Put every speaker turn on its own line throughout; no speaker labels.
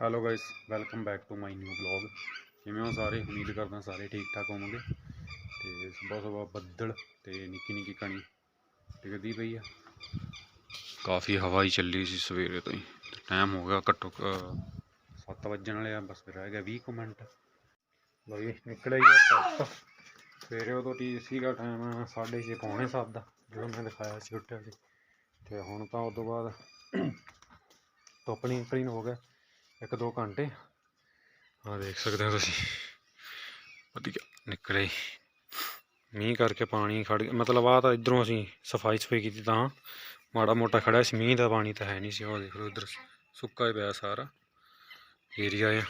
Hello guys welcome back to my new blog ਕਿਵੇਂ ਹੋ ਸਾਰੇ? ਉਮੀਦ ਕਰਦਾ ਸਾਰੇ ਠੀਕ ਠਾਕ ਹੋਵੋਗੇ। ਤੇ ਸਵੇਰ ਸਵੇਰ ਬੱਦਲ ਤੇ ਨਿੱਕੀ ਨਿੱਕੀ ਕਣੀ ਡਿੱਗਦੀ ਪਈ ਆ। ਕਾਫੀ ਹਵਾ ਹੀ ਚੱਲੀ ਸੀ ਸਵੇਰੇ ਤੋਂ ਹੀ। ਟਾਈਮ ਹੋ ਗਿਆ ਘੱਟੋ 7 ਵੱਜਣ ਵਾਲੇ ਆ, ਬਸ ਰਹਿ ਗਿਆ 20 ਕੁ ਮਿੰਟ। ਲੋ ਜੀ ਨਿਕਲਿਆ ਹੀ ਧੁੱਪ ਸਵੇਰੇ ਉਦੋਂ ਟੀ ਸੀਗਾ ਟਾਈਮ 6:30 ਪੌਣੇ 7 ਦਾ, ਜਦੋਂ ਮੈਂ ਦਿਖਾਇਆ ਸੀ ਉੱਠਿਆ ਸੀ। ਤੇ ਹੁਣ ਤਾਂ ਉਸ ਤੋਂ ਬਾਅਦ ਧੁੱਪ ਨਿਕਲੀ ਨੂੰ ਹੋ ਗਿਆ। ਇੱਕ ਦੋ ਘੰਟੇ। ਆ ਦੇਖ ਸਕਦੇ ਹੋ ਤੁਸੀਂ। ਵਧੀਆ, ਨਿਕਲੇ। ਮੀਂਹ ਕਰਕੇ ਪਾਣੀ ਖੜ ਗਿਆ। ਮਤਲਬ ਆ ਤਾਂ ਇਧਰੋਂ ਅਸੀਂ ਸਫ਼ਾਈ ਸਫ਼ਾਈ ਕੀਤੀ ਤਾਂ ਮਾੜਾ ਮੋਟਾ ਖੜਾ ਸੀ। ਮੀਂਹ ਦਾ ਪਾਣੀ ਤਾਂ ਹੈ ਨਹੀਂ ਸੀ। ਉਹ ਦੇਖ ਲਓ ਇਧਰ ਸੁੱਕਾ ਹੀ ਪਿਆ ਸਾਰਾ ਏਰੀਆ ਆ।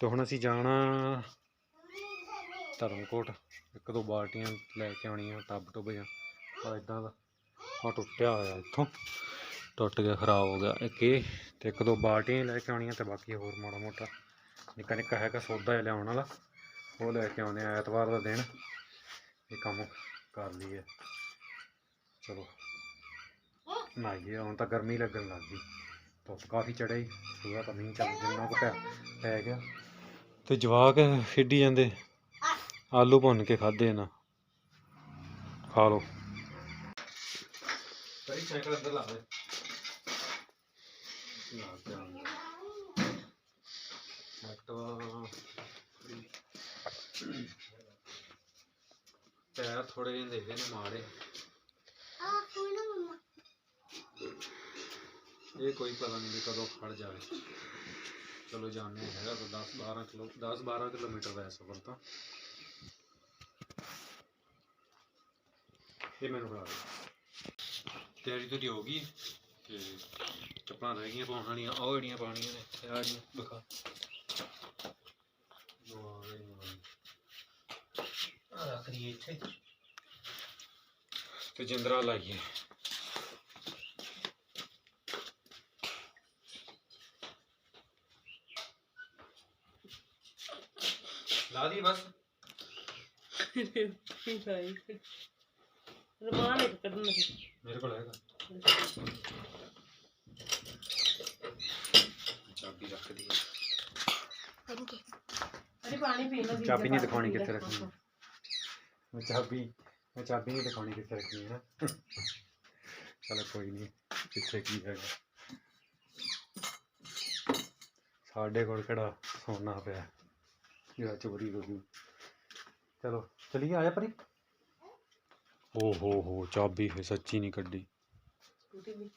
ਤੇ ਹੁਣ ਅਸੀਂ ਜਾਣਾ ਧਰਮਕੋਟ। ਇੱਕ ਦੋ ਬਾਲਟੀਆਂ ਲੈ ਕੇ ਆਉਣੀਆਂ ਟੱਬ ਟੁੱਬ ਜਾਂ ਆ ਇਦਾਂ ਦਾ। ਆ ਟੁੱਟਿਆ ਹੋਇਆ ਇੱਥੋਂ। ਟੁੱਟ ਗਿਆ, ਖਰਾਬ ਹੋ ਗਿਆ। ਇੱਕ ਇਹ ਤੇ ਇੱਕ ਦੋ ਬਾਲਟੀਆਂ ਲੈ ਕੇ ਆਉਣੀਆਂ ਤੇ ਬਾਕੀ ਹੋਰ ਮਾੜਾ ਮੋਟਾ ਨਿੱਕਾ ਨਿੱਕਾ ਹੈਗਾ ਸੌਦਾ ਲਿਆਉਣ ਵਾਲਾ, ਉਹ ਲੈ ਕੇ ਆਉਂਦੇ ਆ ਐਤਵਾਰ ਦਾ ਦਿਨ। ਇਹ ਕੰਮ ਕਰ ਲਈਏ। ਚਲੋ। ਨਹਾਈਏ ਹੁਣ ਤਾਂ ਗਰਮੀ ਲੱਗਣ ਲੱਗ ਗਈ। ਧੁੱਪ ਕਾਫੀ ਚੜ੍ਹੀ ਸੁਬਹ ਤਾਂ ਮੀਂਹ ਚੱਲ ਜਿੰਨਾ ਕੁ ਪੈ ਗਿਆ। ਤੇ ਜਵਾਕ ਖੇਡੀ ਜਾਂਦੇ, ਆਲੂ ਭੁੰਨ ਕੇ ਖਾਦੇ ਨਾ ਖਾ ਲਓ। ਕਈ ਸਾਈਕਲ ਅੰਦਰ ਲਾ ਦੇ ਲਾ ਕੇ ਆਉਂਦੇ ਐਕਟਵਾ ਪੈਰ ਥੋੜੇ ਜਿਹੇ ਦੇਖਦੇ ਨੇ ਮਾੜੇ। ਇਹ ਕੋਈ ਪਤਾ ਨਹੀਂ ਕਦੋਂ ਖੜ ਜਾਵੇ। ਚਲੋ ਜਾਣੇ ਹੈਗਾ ਤਾਂ 10 12 ਕਿਲੋ 10 12 ਕਿਲੋਮੀਟਰ ਦਾ ਸਫ਼ਰ ਤਾਂ। ਇਹ ਮੈਨੂੰ ਬਣਾ ਦੇ ਤਿਆਰੀ ਤੁਰੀ ਹੋ ਗਈ ਤੇ ਚੱਪਲਾਂ ਰਹਿ ਗਈਆਂ ਪਾਉਣ ਵਾਲੀਆਂ ਉਹ ਜਿਹੜੀਆਂ ਪਾਉਣੀਆਂ ਨੇ ਆਹ ਜਿਹੜੀਆਂ ਆ ਰੱਖ ਇੱਥੇ। ਤੇ ਜਿੰਦਰਾ ਲਾਈਏ। ਲਾ ਦੀ ਬਸ।
ਰਮਾਨ ਇੱਕ ਕੱਢਣਾ
ਮੇਰੇ ਕੋਲ ਹੈਗਾ। ਚਾਬੀ ਰੱਖ ਦੀ
ਅਰੇ ਪਾਣੀ ਪੀ ਲਓ
ਚਾਬੀ ਨਹੀਂ ਦਿਖਾਉਣੀ ਕਿੱਥੇ ਰੱਖਣੀ। ਹੈ। ਮੈਂ ਚਾਬੀ ਮੈਂ ਚਾਬੀ ਨਹੀਂ ਦਿਖਾਉਣੀ ਕਿੱਥੇ ਰੱਖਣੀ ਹੈ ਨਾ। ਚਲੋ ਕੋਈ ਨਹੀਂ ਕਿੱਥੇ ਕੀ ਹੈਗਾ ਸਾਡੇ ਕੋਲ ਕਿਹੜਾ ਸੋਨਾ ਪਿਆ। ਜਿਹੜਾ ਚੋਰੀ ਹੋ ਗਈ। ਚਲੋ ਚਲੀਏ ਆਇਆ ਪਰੀ? ਓ ਹੋ ਹੋ ਚਾਬੀ ਫੇ ਸੱਚੀ ਨਹੀਂ ਕੱਢੀ।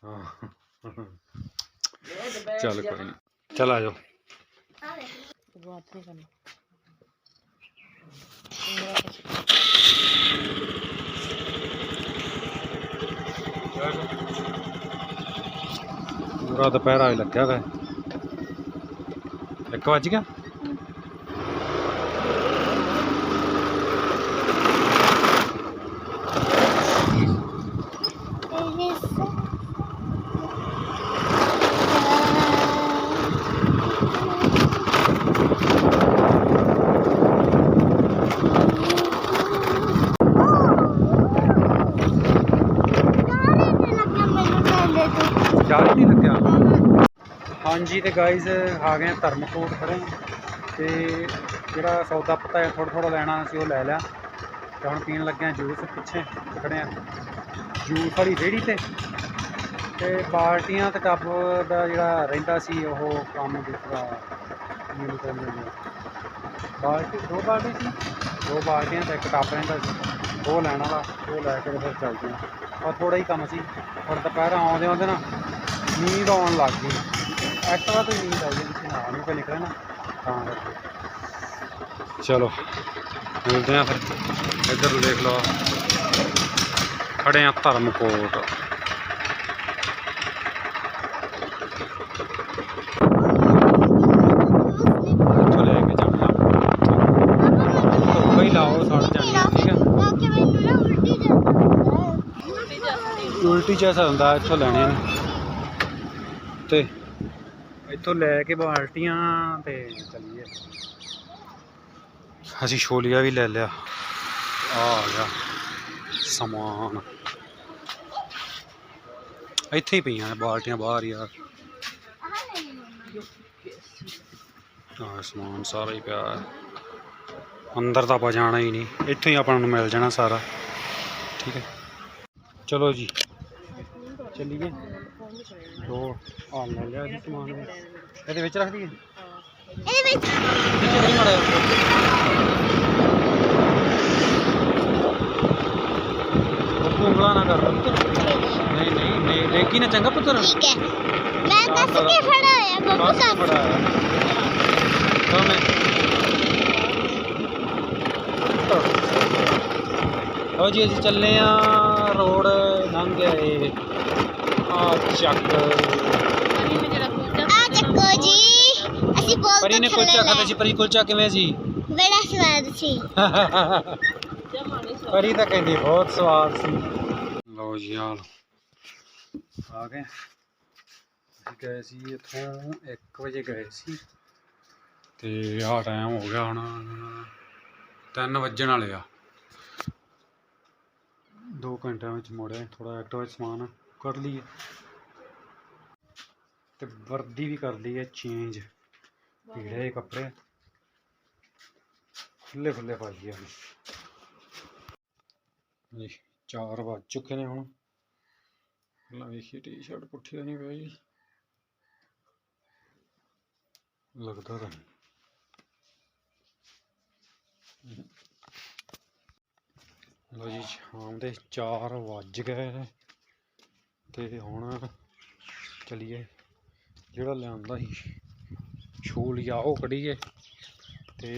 ਹਾਂ। ਚੱਲ ਕੋਈ ਨਹੀਂ। ਚਲ ਆ ਜਾਓ। ਪੂਰਾ ਦੁਪਹਿਰਾ ਹੀ ਲੱਗਿਆ ਵਾ। ਇੱਕ ਵੱਜ ਗਿਆ? ਚਾਰ ਨਹੀਂ ਲੱਗਿਆ। ਹਾਂਜੀ ਤੇ ਗਾਇਜ਼ ਆ ਗਏ ਆ ਧਰਮਕੋਟ ਖੜੇ ਹਾਂ ਤੇ ਜਿਹੜਾ ਸੌਦਾ ਪਤਾ ਹੈ ਥੋੜਾ ਥੋੜਾ ਲੈਣਾ ਸੀ ਉਹ ਲੈ ਲਿਆ। ਤੇ ਹੁਣ ਪੀਣ ਲੱਗਿਆ ਜੂਸ ਪਿੱਛੇ ਖੜੇ ਆ। ਜੂਸ ਵਾਲੀ ਰੇਹੜੀ ਤੇ। ਤੇ ਬਾਲਟੀਆਂ ਤੇ ਟੱਬ ਦਾ ਜਿਹੜਾ ਰਹਿੰਦਾ ਸੀ, ਉਹ ਕੰਮ ਦੂਸਰਾ ਮੈਨੂੰ ਤਾਂ ਮਿਲ ਬਾਲਟੀ, ਦੋ ਬਾਲਟੀ ਸੀ? ਦੋ ਬਾਲਟੀਆਂ ਤੇ ਇੱਕ ਟੱਪ ਰਹਿੰਦਾ ਸੀ। ਉਹ ਲੈਣ ਵਾਲਾ, ਉਹ ਲੈ ਕੇ ਤੇ ਫਿਰ ਚੱਲਦੇ ਆ। ਔਰ ਥੋੜਾ ਹੀ ਕੰਮ ਸੀ। ਹੁਣ ਦੁਪਹਿਰ ਆਉਂਦੇ ਆਉਂਦੇ ਨਾ ਨੀਂਦ ਆਉਣ ਲੱਗ ਗਈ। ਐਕਟਵਾ ਤੋਂ ਨੀਂਦ ਆਈ ਜਾਂਦੀ ਨਾਲ ਨੂੰ ਕੋਈ ਨਿਕਲਿਆ ਨਾ ਤਾਂ ਕਰਕੇ। ਚਲੋ ਮਿਲਦੇ ਆ ਫਿਰ। ਇੱਧਰ ਦੇਖ ਲਓ। ਖੜੇ ਆ ਧਰਮਕੋਟ ਉਲਟੀ ਜੈਸਾ ਹੁੰਦਾ ਇੱਥੋਂ ਲੈਣੇ ਨੇ ਤੋਂ ਲੈ ਕੇ ਬਾਲਟੀਆਂ ਤੇ ਚੱਲੀਏ। ਅਸੀਂ ਛੋਲੀਆ ਵੀ ਲੈ ਲਿਆ। ਆ ਗਿਆ ਸਮਾਨ। ਇੱਥੇ ਹੀ ਪਈਆਂ ਨੇ ਬਾਲਟੀਆਂ ਬਾਹਰ ਯਾਰ। ਆਹ ਸਮਾਨ ਸਾਰਾ ਹੀ ਪਿਆ। ਅੰਦਰ ਤਾਂ ਆਪਾਂ ਜਾਣਾ ਹੀ ਨਹੀਂ। ਇੱਥੋਂ ਹੀ ਆਪਾਂ ਨੂੰ ਮਿਲ ਜਾਣਾ ਸਾਰਾ। ਠੀਕ ਹੈ। ਚਲੋ ਜੀ। ਚੱਲੀਏ ਦੋ ਆ ਲੈ ਲਿਆ ਜੀ ਸਮਾਨ ਵੀ। ਇਹਦੇ ਵਿੱਚ ਰੱਖ ਦਈਏ
ਇਹਦੇ ਵਿੱਚ
ਪਿੱਛੇ ਨਹੀਂ ਮੜਿਆ ਬੱਬੂ ਉਂਗਲਾਂ ਨਾ ਕਰ ਨਹੀਂ ਨਹੀਂ ਨਹੀਂ ਦੇਖੀ ਨਾ ਚੰਗਾ ਪੁੱਤਰ
ਠੀਕ ਹੈ ਮੈਂ ਦੱਸ ਕੇ ਖੜਾ ਹੋਇਆ ਬੱਬੂ
ਕਾਸ
ਸਾਹਿਬ
ਬੜਾ ਹੈ ਕਮੇ ਲਓ ਜੀ ਅਸੀਂ ਚੱਲੇ ਆ ਰੋਡ ਲੰਘ ਗਿਆ ਏ ਆ ਚੱਕ।
ਆ ਚੱਕੋ ਜੀ ਅਸੀਂ ਬਹੁਤ
ਪਰੀ ਨੇ ਕੁਲਚਾ ਖਾਦਾ ਸੀ ਪਰੀ ਕੁਲਚਾ ਕਿਵੇਂ ਸੀ?
ਬੜਾ ਸਵਾਦ ਸੀ।
ਪਰੀ ਤਾਂ ਕਹਿੰਦੀ ਬਹੁਤ ਸਵਾਦ ਸੀ। ਲਓ ਜੀ ਹਾਲ। ਆ ਗਏ। ਅਸੀਂ ਗਏ ਸੀ ਇੱਥੋਂ 1 ਵਜੇ ਗਏ ਸੀ। ਤੇ ਆਹ ਟਾਈਮ ਹੋ ਗਿਆ ਹੁਣ 3 ਵੱਜਣ ਵਾਲੇ ਆ। 2 ਘੰਟਿਆਂ ਵਿੱਚ ਮੁੜੇ ਥੋੜਾ ਐਕਟਿਵਾ ਸਮਾਨ। ਕਰ ਲਈਏ। ਤੇ ਵਰਦੀ ਵੀ ਕਰ ਲਈ ਹੈ ਚੇਂਜ ਪੀੜੇ ਜਿਹੇ ਕੱਪੜੇ। ਖੁੱਲੇ ਖੁੱਲੇ ਪਾਈਏ ਹੁਣ। ਜੀ 4 ਵੱਜ ਚੁੱਕੇ ਨੇ ਹੁਣ। ਪਹਿਲਾਂ ਵੇਖੀਏ ਟੀ-ਸ਼ਰਟ ਪੁੱਠੀ ਤਾਂ ਨਹੀਂ ਪਈ। ਲੱਗਦਾ ਤਾਂ ਲੋ ਜੀ, ਸ਼ਾਮ ਦੇ 4 ਵੱਜ ਗਏ ਨੇ। ਤੇ ਹੁਣ ਚਲੀਏ ਜਿਹੜਾ ਲਿਆਂਦਾ ਸੀ ਛੋਲੀਆ ਉਹ ਕੱਢੀਏ ਤੇ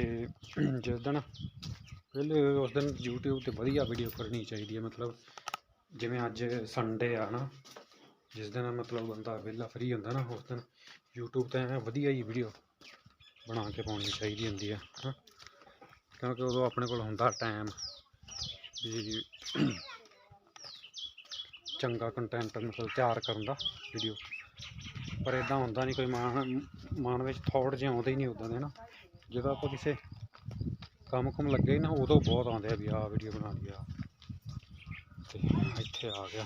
ਜਿਸ ਦਿਨ ਪਹਿਲੇ ਉਸ ਦਿਨ YouTube ਤੇ ਵਧੀਆ ਵੀਡੀਓ ਕਰਨੀ ਚਾਹੀਦੀ ਹੈ, ਮਤਲਬ ਜਿਵੇਂ ਅੱਜ ਸੰਡੇ ਆ ਨਾ, ਜਿਸ ਦਿਨ ਮਤਲਬ ਬੰਦਾ ਵਿਹਲਾ ਫਰੀ ਹੁੰਦਾ ਨਾ, ਉਸ ਦਿਨ YouTube ਤੇ ਐਂ ਵਧੀਆ ਹੀ ਵੀਡੀਓ ਬਣਾ ਕੇ ਪਾਉਣੀ ਚਾਹੀਦੀ ਹੁੰਦੀ ਆ ਹਾਂ ਕਿਉਂਕਿ ਉਦੋਂ ਆਪਣੇ ਕੋਲ ਹੁੰਦਾ ਟਾਈਮ ਵੀ ਚੰਗਾ ਕੰਟੈਂਟ ਮਤਲਬ ਤਿਆਰ ਕਰਨ ਦਾ ਵੀਡੀਓ ਪਰ ਇਦਾਂ ਹੁੰਦਾ ਨਹੀਂ ਕੋਈ ਮਨ ਮਨ ਵਿੱਚ ਥੋੜ ਜਿਹਾ ਆਉਂਦੇ ਹੀ ਨਹੀਂ ਉਦਾਂ ਦੇ ਨਾ ਜਦੋਂ ਆਪਾਂ ਕਿਸੇ ਕੰਮ ਕੁਮ ਲੱਗੇ ਨਾ ਉਦੋਂ ਬਹੁਤ ਆਉਂਦੇ ਆ ਵੀ ਆਹ ਵੀਡੀਓ ਬਣਾ ਲਈ ਆ। ਤੇ ਇੱਥੇ ਆ ਗਿਆ।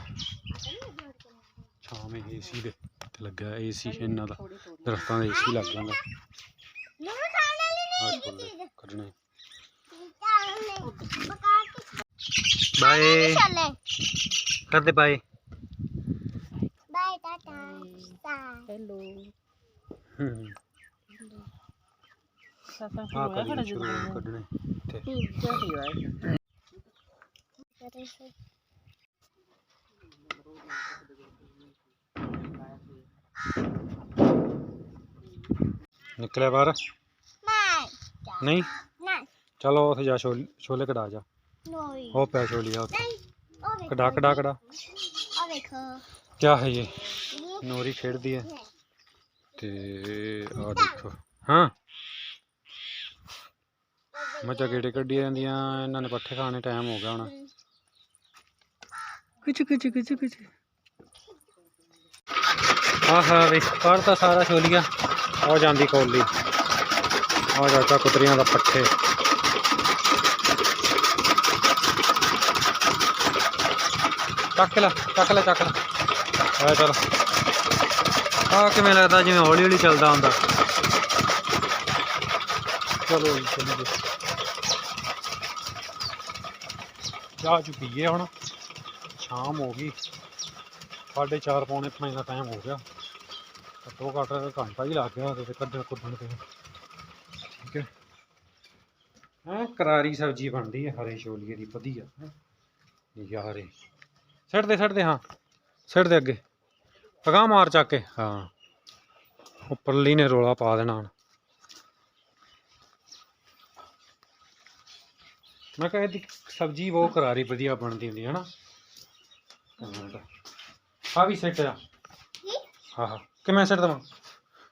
ਛਾਵੇਂ ਏਸੀ ਦੇ ਤੇ ਲੱਗਾ ਏਸੀ ਇਹਨਾਂ ਦਾ ਦਰਖਤਾਂ ਦਾ ਏਸੀ ਲੱਗ ਜਾਂਦਾ।
ਮੈਨੂੰ ਖਾਣ ਵਾਲੀ
ਆਹ ਛੋਲੇ ਕੱਢਣੇ। Bye bye.
Bye tata hello.
ਹੂੰ।
ਸਾਸਾ
ਆ ਕਰੀ ਸ਼ੁਰੂ ਕੱਢਣੇ। ਤੇ
ਪੀਜ਼ਾ ਹੀ ਵਾਈ
ਨਿਕਲਿਆ ਬਾਹਰ?
ਨਹੀਂ?
ਨਹੀਂ
ਨਹੀਂ
ਚਲੋ ਉੱਥੇ ਜਾ ਛੋਲੇ ਛੋਲੇ ਕਢਾ ਜਾ।
ਨਹੀਂ
ਉਹ ਪਿਆ ਛੋਲੀਆ ਉੱਥੇ। ਕੜਾ ਕੜਾ ਕੜਾ
ਆ ਵੇਖੋ।
ਕੀ ਹੈ
ਇਹ?
ਨੋਰੀ ਖੇਡਦੀ ਹੈ। ਤੇ ਆ ਦੇਖੋ। ਹਾਂ। ਮੱਝਾਂ ਗੇੜੇ ਕੱਢੀ ਜਾਂਦੀਆਂ ਇਹਨਾਂ ਨੇ ਪੱਠੇ ਖਾਣੇ ਟਾਈਮ ਹੋ ਗਿਆ ਹੁਣ। ਕੁਛ ਕੁਛ ਕੁਛ ਕੁਛ। ਆਹਾ ਵੇ ਪਰ ਸਾਰਾ ਛੋਲੀਆ। ਆ ਜਾਂਦੀ ਕੋਲੀ। ਆ ਜਾ ਕੁਤਰੀਆਂ ਦਾ ਪੱਠੇ। ਚੱਕ ਲੈ ਚੱਕ ਲੈ ਚੱਕ ਲੈ। ਆ ਚਲ। ਆ ਕਿਵੇਂ ਲੱਗਦਾ ਜਿਵੇਂ ਹੌਲੀ ਹੌਲੀ ਚੱਲਦਾ ਹੁੰਦਾ? ਚਲੋ ਜੀ ਚੱਲੀਏ ਚਾਹ ਚੁ ਪੀਏ ਹੁਣ। ਸ਼ਾਮ ਹੋ ਗਈ। ਸਾਢੇ ਚਾਰ ਪੌਣੇ ਪੰਜ ਦਾ ਟਾਈਮ ਹੋ ਗਿਆ। ਘੱਟੋ ਘੱਟ ਘੰਟਾ ਹੀ ਲੱਗ ਗਿਆ ਤੇ ਕੱਢਣ ਕੁੱਢਣ ਤੇ। ਠੀਕ ਹੈ। ਹਾਂ, ਕਰਾਰੀ ਸਬਜ਼ੀ ਬਣਦੀ ਹੈ, ਹਰੇ ਛੋਲੀਏ ਦੀ, ਵਧੀਆ। ਹੈਂ। ਯਾਰੇ ਛੱਡ ਦੇ ਛੱਡ ਦੇ ਹਾਂ। ਛੱਡ ਦੇ ਅੱਗੇ। ਪਗਾ ਮਾਰ ਚੱਕ ਕੇ। ਹਾਂ। ਉੱਪਰਲੀ ਨੇ ਰੋਲਾ ਪਾ ਦੇਣਾ ਹੁਣ। ਮੈਂ ਕਿਹਾ ਇਹਦੀ ਸਬਜ਼ੀ ਬਹੁਤ ਕਰਾਰੀ ਵਧੀਆ ਬਣਦੀ ਹੁੰਦੀ ਹੈ ਨਾ ਆ ਵੀ ਸੈੱਟ ਆ। ਹਾਂ ਹਾਂ ਕਿਵੇਂ ਸੈੱਟ ਦਵਾਂ?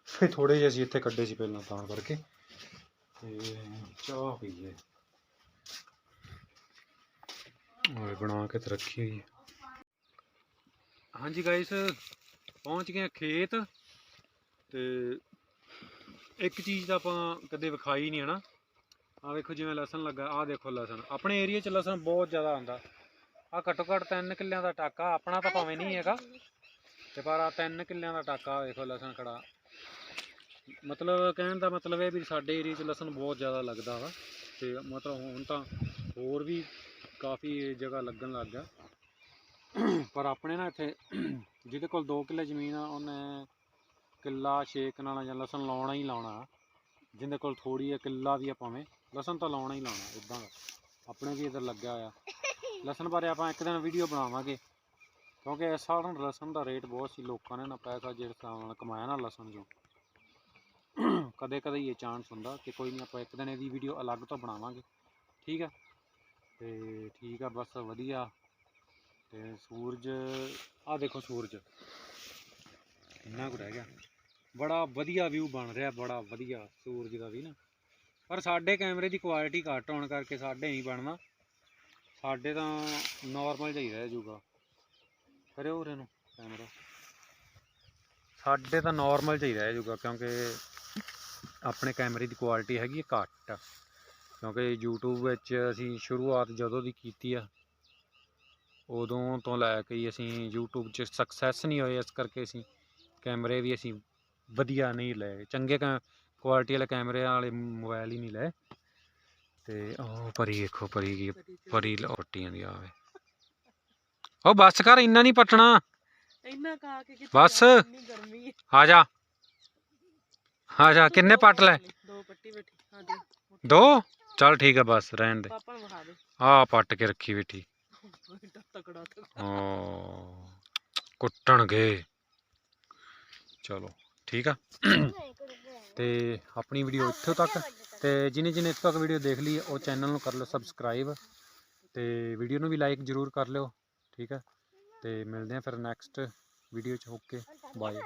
ਫੇ ਥੋੜੇ ਜਿਹੇ ਅਸੀਂ ਇੱਥੇ ਕੱਢੇ ਸੀ ਪਹਿਲਾਂ ਤਾਂ ਕਰਕੇ। ਤੇ ਚਾਹ ਪੀਏ। ਓਏ ਬਣਾ ਕੇ ਤੇ ਰੱਖੀ ਹੋਈ ਹੈ ਹਾਂਜੀ ਗਾਇਸ ਪਹੁੰਚ ਗਏ ਖੇਤ ਤੇ ਇੱਕ ਚੀਜ਼ ਤਾਂ ਆਪਾਂ ਕਦੇ ਵਿਖਾਈ ਨਹੀਂ ਹਨਾ ਆ ਵੇਖੋ ਜਿਵੇਂ ਲਸਣ ਲੱਗਾ ਆ ਦੇਖੋ ਲਸਣ। ਆਪਣੇ ਏਰੀਆ 'ਚ ਲਸਣ ਬਹੁਤ ਜ਼ਿਆਦਾ ਹੁੰਦਾ ਆ ਘੱਟੋ ਘੱਟ 3 ਕਿੱਲਿਆਂ ਦਾ ਟਾਕਾ, ਆਪਣਾ ਤਾਂ ਭਾਵੇਂ ਨਹੀਂ ਹੈਗਾ। ਤੇ ਪਰ ਆ 3 ਕਿੱਲਿਆਂ ਦਾ ਟਾਕਾ ਵੇਖੋ ਲਸਣ ਖੜਾ। ਮਤਲਬ ਕਹਿਣ ਦਾ ਮਤਲਬ ਇਹ ਵੀ ਸਾਡੇ ਏਰੀਆ 'ਚ ਲਸਣ ਬਹੁਤ ਜ਼ਿਆਦਾ ਲੱਗਦਾ ਵਾ। ਤੇ ਮਤਲਬ ਹੁਣ ਤਾਂ ਹੋਰ ਵੀ ਕਾਫੀ ਜਗ੍ਹਾ ਲੱਗਣ ਲੱਗ ਗਿਆ। ਪਰ ਆਪਣੇ ਨਾ ਇੱਥੇ ਜਿਹਦੇ ਕੋਲ 2 ਕਿੱਲੇ ਜ਼ਮੀਨ ਆ, ਉਹਨੇ ਕਿੱਲਾ ਛੇ ਕਨਾਲਾਂ ਜਾਂ ਲਸਣ ਲਾਉਣਾ ਹੀ ਲਾਉਣਾ। ਜਿਹਦੇ ਕੋਲ ਥੋੜੀ ਆ ਕਿੱਲਾ ਵੀ ਆ ਭਾਵੇਂ, ਲਸਣ ਤਾਂ ਲਾਉਣਾ ਹੀ ਲਾਉਣਾ ਇਦਾਂ ਦਾ। ਆਪਣੇ ਵੀ ਇੱਧਰ ਲੱਗਿਆ ਹੋਇਆ ਲਸਣ ਬਾਰੇ ਆਪਾਂ ਇੱਕ ਦਿਨ ਵੀਡੀਓ ਬਣਾਵਾਂਗੇ। ਕਿਉਂਕਿ ਇਸ ਸਾਲ ਹੁਣ ਲਸਣ ਦਾ ਰੇਟ ਬਹੁਤ ਸੀ, ਲੋਕਾਂ ਨੇ ਨਾ ਪੈਸਾ ਜਿਹੜੇ ਹਿਸਾਬ ਨਾਲ ਕਮਾਇਆ ਨਾ ਲਸਣ ਚੋਂ। ਕਦੇ ਕਦੇ ਇਹ ਚਾਂਸ ਹੁੰਦਾ ਕਿ ਕੋਈ ਨਹੀਂ, ਆਪਾਂ ਇੱਕ ਦਿਨ ਇਹਦੀ ਵੀਡੀਓ ਅਲੱਗ ਤੋਂ ਬਣਾਵਾਂਗੇ। ਠੀਕ ਆ? ਤੇ ਠੀਕ ਆ, ਬਸ ਵਧੀਆ। ਤੇ ਸੂਰਜ ਆ ਦੇਖੋ ਸੂਰਜ। ਇੰਨਾ ਕੁ ਰਹਿ ਗਿਆ। ਬੜਾ ਵਧੀਆ ਵਿਊ ਬਣ ਰਿਹਾ, ਬੜਾ ਵਧੀਆ ਸੂਰਜ ਦਾ ਵੀ ਨਾ। ਪਰ ਸਾਡੇ ਕੈਮਰੇ ਦੀ ਕੁਆਲਿਟੀ ਘੱਟ ਹੋਣ ਕਰਕੇ ਸਾਡੇ ਨਹੀਂ ਬਣਨਾ। ਸਾਡੇ ਤਾਂ ਨਾਰਮਲ ਜਿਹਾ ਹੀ ਰਹਿ ਜਾਊਗਾ। ਕਰਿਓ ਉਰੇ ਨੂੰ ਕੈਮਰਾ। ਸਾਡੇ ਤਾਂ ਨਾਰਮਲ ਜਿਹਾ ਹੀ ਰਹਿ ਜਾਊਗਾ ਕਿਉਂਕਿ ਆਪਣੇ ਕੈਮਰੇ ਦੀ ਕੁਆਲਿਟੀ ਹੈਗੀ ਹੈ ਘੱਟ। ਕਿਉਂਕਿ YouTube ਵਿੱਚ ਅਸੀਂ ਸ਼ੁਰੂਆਤ ਜਦੋਂ ਦੀ ਕੀਤੀ ਆ ਉਦੋਂ ਤੋਂ ਲੈ ਕੇ ਹੀ ਅਸੀਂ YouTube 'ਚ ਸਕਸੈਸ ਨਹੀਂ ਹੋਏ ਇਸ ਕਰਕੇ ਅਸੀਂ ਕੈਮਰੇ ਵੀ ਅਸੀਂ ਵਧੀਆ ਨਹੀਂ ਲਏ। ਚੰਗੇ ਕੁਆਲਿਟੀ ਵਾਲੇ ਕੈਮਰੇ ਵਾਲੇ ਮੋਬਾਈਲ ਹੀ ਨਹੀਂ ਲਏ। ਤੇ ਉਹ ਪਰੀ ਦੇਖੋ ਪਰੀ ਕੀ ਪਰੀ ਲੋਟੀਆਂ ਦੀ ਆਵੇ ਉਹ ਬੱਸ ਕਰ ਇੰਨਾ ਨਹੀਂ ਪਟਣਾ।
ਇੰਨਾ ਕਾ ਕੇ
ਬਸ। ਆ ਜਾ। ਆ ਜਾ ਕਿੰਨੇ ਪੱਟ ਲੈ?
ਦੋ ਪੱਟੀ ਬੈਠੀ ਹਾਂ ਦੇ
ਦੋ? ਚੱਲ ਠੀਕ ਆ ਬਸ ਰਹਿਣ ਦੇ।
ਪਾਪਾ ਨੂੰ ਵਿਖਾ ਦੇ।
ਆ ਪੱਟ ਕੇ ਰੱਖੀ ਬੈਠੀ।
ਏਡਾ ਤਕੜਾ ਤਕੜਾ।
ਓ ਕੁੱਟਣਗੇ। ਚਲੋ, ਠੀਕ ਆ। ਤੇ ਆਪਣੀ ਵੀਡੀਓ ਇੱਥੋਂ ਤੱਕ, ਤੇ ਜਿਹਨੇ ਜਿਹਨੇ ਇੱਥੋਂ ਤੱਕ ਵੀਡੀਓ ਦੇਖ ਲਈ, ਉਹ ਚੈਨਲ ਨੂੰ ਕਰ ਲਓ ਸਬਸਕ੍ਰਾਈਬ ਤੇ ਵੀਡੀਓ ਨੂੰ ਵੀ ਲਾਈਕ ਜ਼ਰੂਰ ਕਰ ਲਿਓ, ਠੀਕ ਹੈ ਤੇ ਮਿਲਦੇ ਆ ਫਿਰ ਨੈਕਸਟ ਵੀਡੀਓ ਚ ਓਕੇ ਬਾਏ